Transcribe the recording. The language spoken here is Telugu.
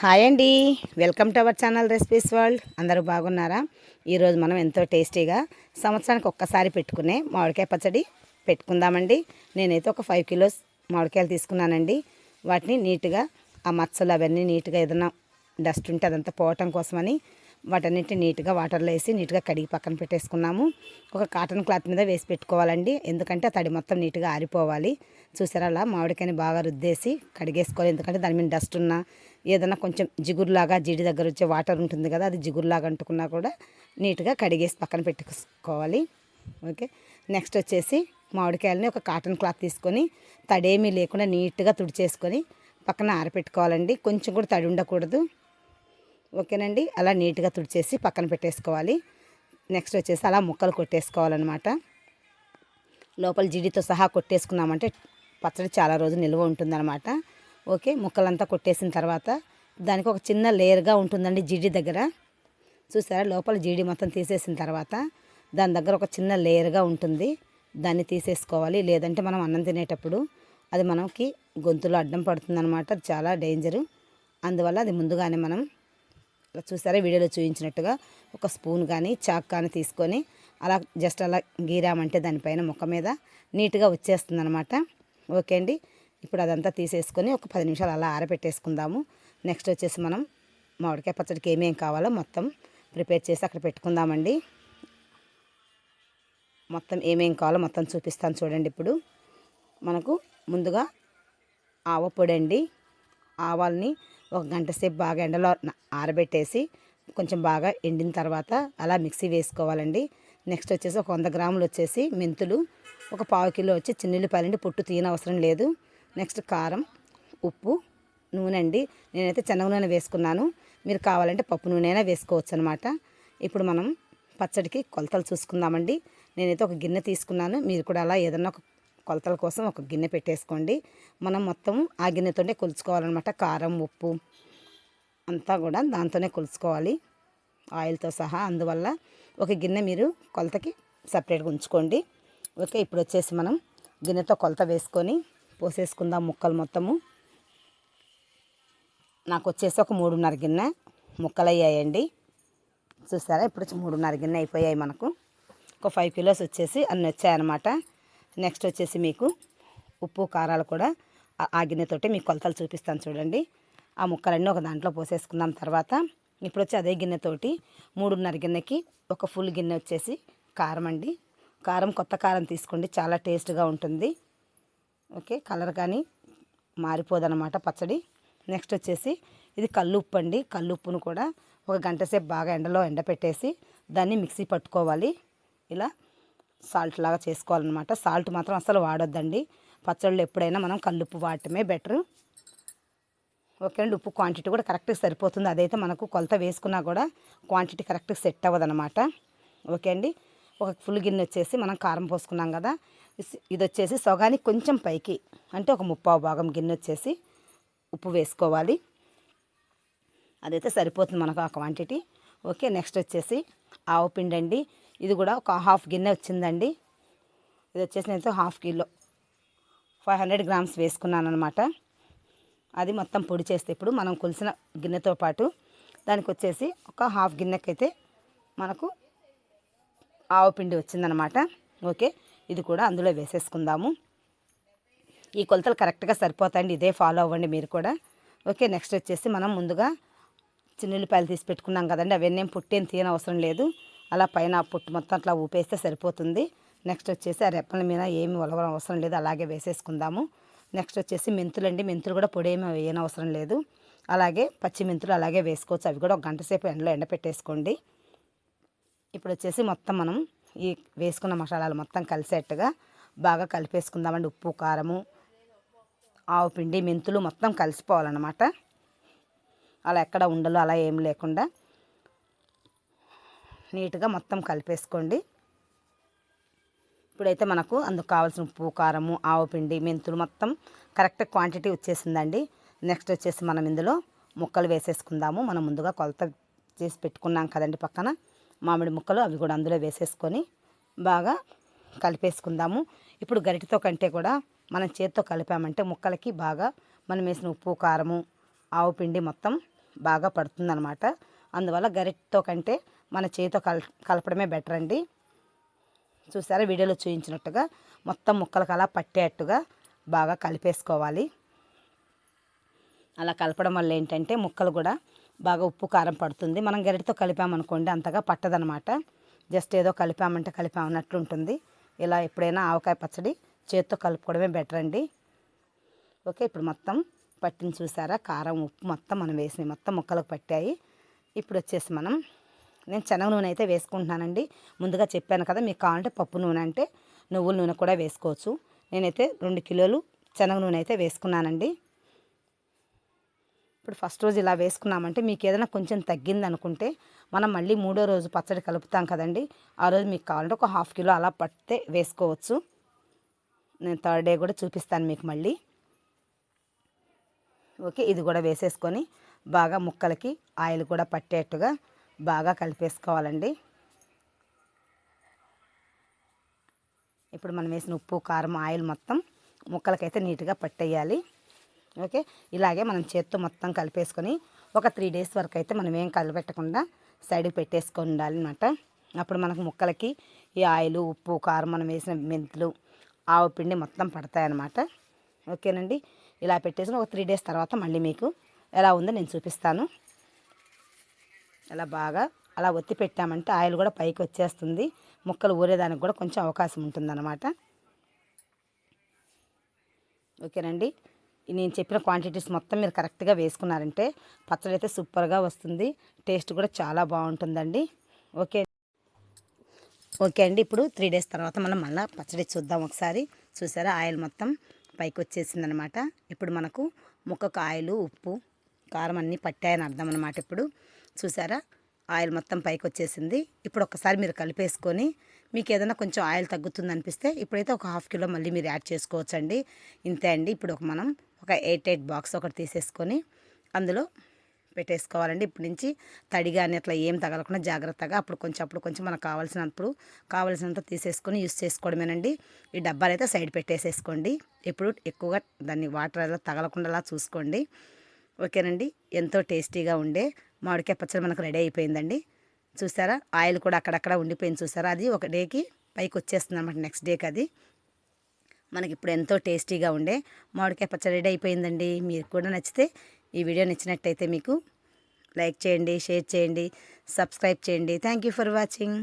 హాయ్ అండి. Welcome to our channel recipes world. అందరూ బాగున్నారా? ఈరోజు మనం ఎంతో టేస్టీగా సంవత్సరానికి ఒక్కసారి పెట్టుకునే మామిడికాయ పచ్చడి పెట్టుకుందామండి. నేనైతే ఒక ఫైవ్ కిలోస్ మామిడికాయలు తీసుకున్నానండి. వాటిని నీట్గా ఆ మచ్చలు అవన్నీ నీట్గా ఏదైనా డస్ట్ ఉంటే అదంతా పోవటం కోసమని వాటన్నిటిని నీట్గా వాటర్లో వేసి నీట్గా కడిగి పక్కన పెట్టేసుకున్నాము. ఒక కాటన్ క్లాత్ మీద వేసి పెట్టుకోవాలండి. ఎందుకంటే ఆ తడి మొత్తం నీట్గా ఆరిపోవాలి. చూసారా అలా మామిడికాయని బాగా రుద్దేసి కడిగేసుకోవాలి. ఎందుకంటే దాని మీద డస్ట్ ఉన్నా ఏదైనా కొంచెం జిగురులాగా జీడి దగ్గర వచ్చే వాటర్ ఉంటుంది కదా అది జిగురులాగా అంటుకున్నా కూడా నీట్గా కడిగేసి పక్కన పెట్టుకోవాలి. ఓకే. నెక్స్ట్ వచ్చేసి మామిడికాయలని ఒక కాటన్ క్లాత్ తీసుకొని తడేమీ లేకుండా నీట్గా తుడిచేసుకొని పక్కన ఆరపెట్టుకోవాలండి. కొంచెం కూడా తడి ఉండకూడదు. ఓకేనండి? అలా నీట్గా తుడిచేసి పక్కన పెట్టేసుకోవాలి. నెక్స్ట్ వచ్చేసి అలా ముక్కలు కొట్టేసుకోవాలన్నమాట. లోపల జిడితో సహా కొట్టేసుకున్నామంటే పచ్చడి చాలా రోజులు నిల్వ ఉంటుందన్నమాట. ఓకే ముక్కలంతా కొట్టేసిన తర్వాత దానికి ఒక చిన్న లేయర్గా ఉంటుందండి జిడి దగ్గర. చూసారా? లోపల జీడి మొత్తం తీసేసిన తర్వాత దాని దగ్గర ఒక చిన్న లేయర్గా ఉంటుంది. దాన్ని తీసేసుకోవాలి. లేదంటే మనం అన్నం తినేటప్పుడు అది మనకి గొంతులో అడ్డం పడుతుందన్నమాట. అది చాలా డేంజరు. అందువల్ల అది ముందుగానే మనం ఇలా చూసారా? వీడియోలో చూపించినట్టుగా ఒక స్పూన్ కానీ చాక్ కానీ తీసుకొని అలా జస్ట్ అలా గీరామంటే దానిపైన ముక్క మీద నీట్గా వచ్చేస్తుంది అనమాట ఓకే అండి. ఇప్పుడు అదంతా తీసేసుకొని ఒక పది నిమిషాలు అలా ఆరబెట్టేసుకుందాము. నెక్స్ట్ వచ్చేసి మనం మామిడికాయ పచ్చడికి ఏమేం కావాలో మొత్తం ప్రిపేర్ చేసి అక్కడ పెట్టుకుందామండి. మొత్తం ఏమేం కావాలో మొత్తం చూపిస్తాను చూడండి ఇప్పుడు. మనకు ముందుగా ఆవపొడి అండి ఆవాల్ని ఒక గంట సేపు బాగా ఎండలో ఆరబెట్టేసి కొంచెం బాగా ఎండిన తర్వాత అలా మిక్సీ వేసుకోవాలండి. నెక్స్ట్ వచ్చేసి ఒక వంద గ్రాములు వచ్చేసి మెంతులు ఒక పావు కిలో వచ్చి చిన్నుల్లిపాయలండి. పొట్టు తీయని అవసరం లేదు. నెక్స్ట్ కారం ఉప్పు నూనె అండి. నేనైతే శనగ నూనె వేసుకున్నాను. మీరు కావాలంటే పప్పు నూనె అయినా వేసుకోవచ్చు అనమాట ఇప్పుడు మనం పచ్చడికి కొలతలు చూసుకుందామండి. నేనైతే ఒక గిన్నె తీసుకున్నాను. మీరు కూడా అలా ఏదన్నా ఒక కొలతల కోసం ఒక గిన్నె పెట్టేసుకోండి. మనం మొత్తం ఆ గిన్నెతోనే కొలుచుకోవాలన్నమాట. కారం ఉప్పు అంతా కూడా దాంతోనే కొలుచుకోవాలి. ఆయిల్తో సహా అందువల్ల ఒక గిన్నె మీరు కొలతకి సపరేట్గా ఉంచుకోండి. ఓకే ఇప్పుడు వచ్చేసి మనం గిన్నెతో కొలత వేసుకొని పోసేసుకుందాం ముక్కలు మొత్తము. నాకు వచ్చేసి ఒక మూడున్నర గిన్నె ముక్కలు అయ్యాయండి చూసారా? ఇప్పుడు వచ్చి మూడున్నర గిన్నె అయిపోయాయి మనకు. ఒక ఫైవ్ కిలోస్ వచ్చేసి అన్నీ వచ్చాయన్నమాట నెక్స్ట్ వచ్చేసి మీకు ఉప్పు కారాలు కూడా ఆ- గిన్నెతోటి మీకు కొలతలు చూపిస్తాను చూడండి. ఆ ముక్కలన్నీ ఒక దాంట్లో పోసేసుకున్నాం తర్వాత ఇప్పుడు వచ్చి అదే గిన్నెతోటి మూడున్నర గిన్నెకి ఒక ఫుల్ గిన్నె వచ్చేసి కారం అండి. కారం కొత్త కారం తీసుకోండి చాలా టేస్ట్గా ఉంటుంది. ఓకే కలర్ కానీ మారిపోదనమాట పచ్చడి. నెక్స్ట్ వచ్చేసి ఇది కల్లుప్పు అండి. కల్లుప్పును కూడా ఒక గంట సేపు బాగా ఎండలో ఎండపెట్టేసి దాన్ని మిక్సీ పట్టుకోవాలి. ఇలా సాల్ట్ లాగా చేసుకోవాలన్నమాట. సాల్ట్ మాత్రం అసలు వాడొద్దండి. పచ్చళ్ళు ఎప్పుడైనా మనం కల్లుప్పు వాడటమే బెటర్. ఓకే అండి ఉప్పు క్వాంటిటీ కూడా కరెక్ట్గా సరిపోతుంది. అదైతే మనకు కొలత వేసుకున్నా కూడా క్వాంటిటీ కరెక్ట్గా సెట్ అవ్వదన్నమాట. ఓకే అండి ఒక ఫుల్ గిన్నె వచ్చేసి మనం కారం పోసుకున్నాం కదా ఇది వచ్చేసి సగానికి కొంచెం పైకి అంటే ఒక ముప్పావు భాగం గిన్నె వచ్చేసి ఉప్పు వేసుకోవాలి. అదైతే సరిపోతుంది మనకు ఆ క్వాంటిటీ. ఓకే నెక్స్ట్ వచ్చేసి ఆవు పిండి అండి ఇది కూడా ఒక హాఫ్ గిన్నె వచ్చిందండి. ఇది వచ్చేసి నేను half kilo five hundred grams వేసుకున్నాను అనమాట అది మొత్తం పొడి చేస్తే ఇప్పుడు మనం కొలిసిన గిన్నెతో పాటు దానికి వచ్చేసి ఒక హాఫ్ గిన్నెకైతే మనకు ఆవు పిండి వచ్చిందనమాట ఓకే ఇది కూడా అందులో వేసేసుకుందాము. ఈ కొలతలు కరెక్ట్గా సరిపోతాయండి ఇదే ఫాలో అవ్వండి మీరు కూడా. ఓకే నెక్స్ట్ వచ్చేసి మనం ముందుగా చిన్నుల్లిపాయలు తీసి పెట్టుకున్నాం కదండి అవన్నీ ఏం పుట్టేం తీయని అవసరం లేదు. అలా పైన పొట్టు పుట్టు మొత్తం అట్లా ఊపేస్తే సరిపోతుంది. నెక్స్ట్ వచ్చేసి ఆ రెప్పల మీద ఏమి ఒలవడం అవసరం లేదు అలాగే వేసేసుకుందాము. నెక్స్ట్ వచ్చేసి మెంతులు అండి మెంతులు కూడా పొడి ఏమి వేయని అవసరం లేదు. అలాగే పచ్చి మెంతులు అలాగే వేసుకోవచ్చు అవి కూడా ఒక గంట సేపు ఎండలో ఎండపెట్టేసుకోండి. ఇప్పుడు వచ్చేసి మొత్తం మనం ఈ వేసుకున్న మసాలాలు మొత్తం కలిసేట్టుగా బాగా కలిపేసుకుందామండి. ఉప్పు కారము ఆవు పిండి మెంతులు మొత్తం కలిసిపోవాలన్నమాట. అలా ఎక్కడ ఉండలు అలా ఏం లేకుండా నీట్గా మొత్తం కలిపేసుకోండి. ఇప్పుడైతే మనకు అందుకు కావాల్సిన ఉప్పు కారము ఆవు పిండి మెంతులు మొత్తం కరెక్ట్ క్వాంటిటీ వచ్చేసిందండి. నెక్స్ట్ వచ్చేసి మనం ఇందులో ముక్కలు వేసేసుకుందాము. మనం ముందుగా కొలత చేసి పెట్టుకున్నాం కదండి పక్కన. మామిడి ముక్కలు అవి కూడా అందులో వేసేసుకొని బాగా కలిపేసుకుందాము. ఇప్పుడు గరిటతో కంటే కూడా మనం చేతితో కలిపామంటే ముక్కలకి బాగా మనం వేసిన ఉప్పు కారము ఆవు పిండి మొత్తం బాగా పడుతుందన్నమాట. అందువల్ల గరిటతో కంటే మన చేతితో కల కలపడమే బెటర్ అండి. చూసారా? వీడియోలో చూపించినట్టుగా మొత్తం ముక్కలకు అలా పట్టేట్టుగా బాగా కలిపేసుకోవాలి. అలా కలపడం వల్ల ఏంటంటే ముక్కలు కూడా బాగా ఉప్పు కారం పడుతుంది. మనం గరిటతో కలిపామనుకోండి అంతగా పట్టదనమాట. జస్ట్ ఏదో కలిపామంటే కలిపామన్నట్లు ఉంటుంది. ఇలా ఎప్పుడైనా ఆవకాయ పచ్చడి చేత్తో కలుపుకోవడమే బెటర్ అండి. ఓకే ఇప్పుడు మొత్తం పట్టిన చూసారా? కారం ఉప్పు మొత్తం మనం వేసినాయి మొత్తం ముక్కలకు పట్టాయి. ఇప్పుడు వచ్చేసి మనం నేను శనగ నూనె అయితే వేసుకుంటున్నానండి. ముందుగా చెప్పాను కదా మీకు కావాలంటే పప్పు నూనె అంటే నువ్వుల నూనె కూడా వేసుకోవచ్చు. నేనైతే రెండు కిలోలు శనగ నూనె అయితే వేసుకున్నానండి. ఇప్పుడు ఫస్ట్ రోజు ఇలా వేసుకున్నామంటే మీకు ఏదైనా కొంచెం తగ్గింది అనుకుంటే మనం మళ్ళీ మూడో రోజు పచ్చడి కలుపుతాం కదండి. ఆ రోజు మీకు కావాలంటే ఒక హాఫ్ కిలో అలా పడితే వేసుకోవచ్చు. నేను థర్డ్ డే కూడా చూపిస్తాను మీకు మళ్ళీ. ఓకే ఇది కూడా వేసేసుకొని బాగా ముక్కలకి ఆయిల్ కూడా పట్టేట్టుగా బాగా కలిపేసుకోవాలండి. ఇప్పుడు మనం వేసిన ఉప్పు కారం ఆయిల్ మొత్తం ముక్కలకైతే నీట్గా పట్టేయాలి. ఓకే? ఇలాగే మనం చేత్తో మొత్తం కలిపేసుకొని ఒక త్రీ డేస్ వరకు అయితే మనం ఏం కలిపెట్టకుండా సైడ్కి పెట్టేసుకొని ఉండాలి అనమాట అప్పుడు మనకు ముక్కలకి ఈ ఆయిల్ ఉప్పు కారం మనం వేసిన మెంతులు ఆవు పిండి మొత్తం పడతాయన్నమాట. ఓకేనండి? ఇలా పెట్టేసుకుని ఒక త్రీ డేస్ తర్వాత మళ్ళీ మీకు ఎలా ఉందో నేను చూపిస్తాను. అలా బాగా అలా ఒత్తి పెట్టామంటే ఆయిల్ కూడా పైకి వచ్చేస్తుంది. ముక్కలు ఊరేదానికి కూడా కొంచెం అవకాశం ఉంటుందన్నమాట. ఓకేనండి. నేను చెప్పిన క్వాంటిటీస్ మొత్తం మీరు కరెక్ట్గా వేసుకున్నారంటే పచ్చడి అయితే సూపర్గా వస్తుంది. టేస్ట్ కూడా చాలా బాగుంటుందండి. ఓకే. ఓకే అండి. ఇప్పుడు త్రీ డేస్ తర్వాత మనం మళ్ళీ పచ్చడి చూద్దాం ఒకసారి. చూసారా? ఆయిల్ మొత్తం పైకి వచ్చేసిందనమాట ఇప్పుడు మనకు ముక్కకు ఆయిల్ ఉప్పు కారం అన్నీ పట్టాయని అర్థం అనమాట ఇప్పుడు. చూసారా? ఆయిల్ మొత్తం పైకి వచ్చేసింది ఇప్పుడు ఒకసారి మీరు కలిపేసుకొని మీకు ఏదైనా కొంచెం ఆయిల్ తగ్గుతుంది అనిపిస్తే ఇప్పుడైతే ఒక హాఫ్ కిలో మళ్ళీ మీరు యాడ్ చేసుకోవచ్చండి. ఇంతే అండి. ఇప్పుడు ఒక మనం ఒక ఎయిట్ ఎయిట్ బాక్స్ ఒకటి తీసేసుకొని అందులో పెట్టేసుకోవాలండి. ఇప్పటి నుంచి తడి కానీ అట్లా ఏం తగలకుండా జాగ్రత్తగా అప్పుడు కొంచెం అప్పుడు కొంచెం మనకు కావాల్సినప్పుడు కావాల్సినంత తీసేసుకొని యూస్ చేసుకోవడమేనండి. ఈ డబ్బాలు అయితే సైడ్ పెట్టేసేసుకోండి. ఎప్పుడు ఎక్కువగా దాన్ని వాటర్ అలా తగలకుండా చూసుకోండి. ఓకేనండి? ఎంతో టేస్టీగా ఉండే మామిడికాయ పచ్చడి మనకు రెడీ అయిపోయిందండి. చూసారా? ఆయిల్ కూడా అక్కడక్కడ ఉండిపోయింది చూసారా? అది ఒక డేకి పైకి వచ్చేస్తుంది అనమాట నెక్స్ట్ డేకి అది. మనకి ఇప్పుడు ఎంతో టేస్టీగా ఉండే మామిడికాయ పచ్చడి రెడీ అయిపోయిందండి. మీరు కూడా నచ్చితే ఈ వీడియో నచ్చినట్టయితే మీకు లైక్ చేయండి షేర్ చేయండి సబ్స్క్రైబ్ చేయండి. Thank you for watching